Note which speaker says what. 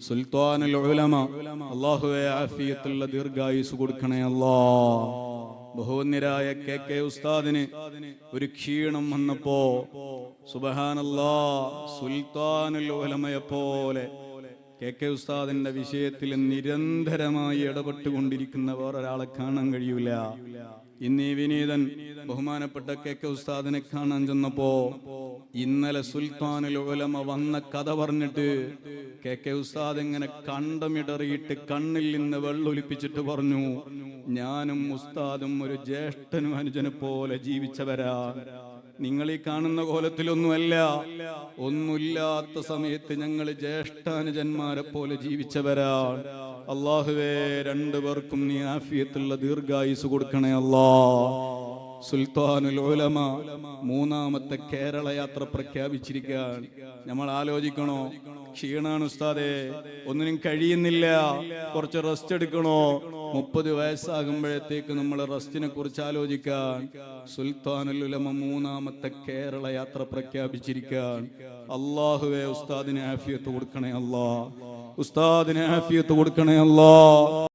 Speaker 1: സുൽത്താനുൽ ഉലമ ആഫിയത്തുള്ള ദീർഘായുസ് കൊടുക്കണേ അല്ലാ. ബഹുവന്യരായ കെ കെ ഉസ്താദിന് ഒരു ക്ഷീണം വന്നപ്പോ സുബഹാനല്ലാ സുൽത്താനുൽ ഉലമയെ പോലെ കെ കെ ഉസ്താദിന്റെ വിഷയത്തിൽ നിരന്തരമായി ഇടപെട്ടുകൊണ്ടിരിക്കുന്ന വേറൊരാളെ കാണാൻ കഴിയൂല. ഇന്ന് ഈ വിനീതൻ ബഹുമാനപ്പെട്ട കെ കെ ഉസ്താദിനെ കാണാൻ ചെന്നപ്പോ ഇന്നലെ സുൽത്താനുൽ ഉലമ വന്ന കഥ പറഞ്ഞിട്ട് കെ കെ ഉസ്താദ് ഇങ്ങനെ കണ്ടമിടറിയിട്ട് കണ്ണിൽ നിന്ന് വെള്ളൊലിപ്പിച്ചിട്ട് പറഞ്ഞു ഞാനും ഉസ്താദും ഒരു ജ്യേഷ്ഠനും അനുജനെ പോലെ ജീവിച്ചവരാ. നിങ്ങൾ ഈ കാണുന്ന കോലത്തിലൊന്നുമല്ല. ഒന്നുമില്ലാത്ത സമയത്ത് ഞങ്ങൾ ജ്യേഷ്ഠാനുജന്മാരെ പോലെ ജീവിച്ചവരാ അള്ളാഹുവേ രണ്ടു പേർക്കും നീ ആഫിയത്തുള്ള ദീർഘായുസ് കൊടുക്കണേ അല്ലാ. സുൽത്താനുൽ ഉലമ മൂന്നാമത്തെ കേരള യാത്ര പ്രഖ്യാപിച്ചിരിക്കുകയാണ്. നമ്മൾ ആലോചിക്കണോ? ക്ഷീണാണ് ഉസ്താദേ. ഒന്നിനും കഴിയുന്നില്ല. കുറച്ച് റെസ്റ്റ് എടുക്കണോ? മുപ്പത് വയസ്സാകുമ്പോഴത്തേക്ക് നമ്മൾ റെസ്റ്റിനെ കുറിച്ച് ആലോചിക്കാൻ. സുൽത്താനുൽ ഉലമ മൂന്നാമത്തെ കേരള യാത്ര പ്രഖ്യാപിച്ചിരിക്കാൻ. അള്ളാഹുവേ ഉസ്താദിനെ ആഫിയത്ത് കൊടുക്കണേ അല്ലാ. ഉസ്താദിനെ ആഫിയത്ത് കൊടുക്കണേ അല്ലാ.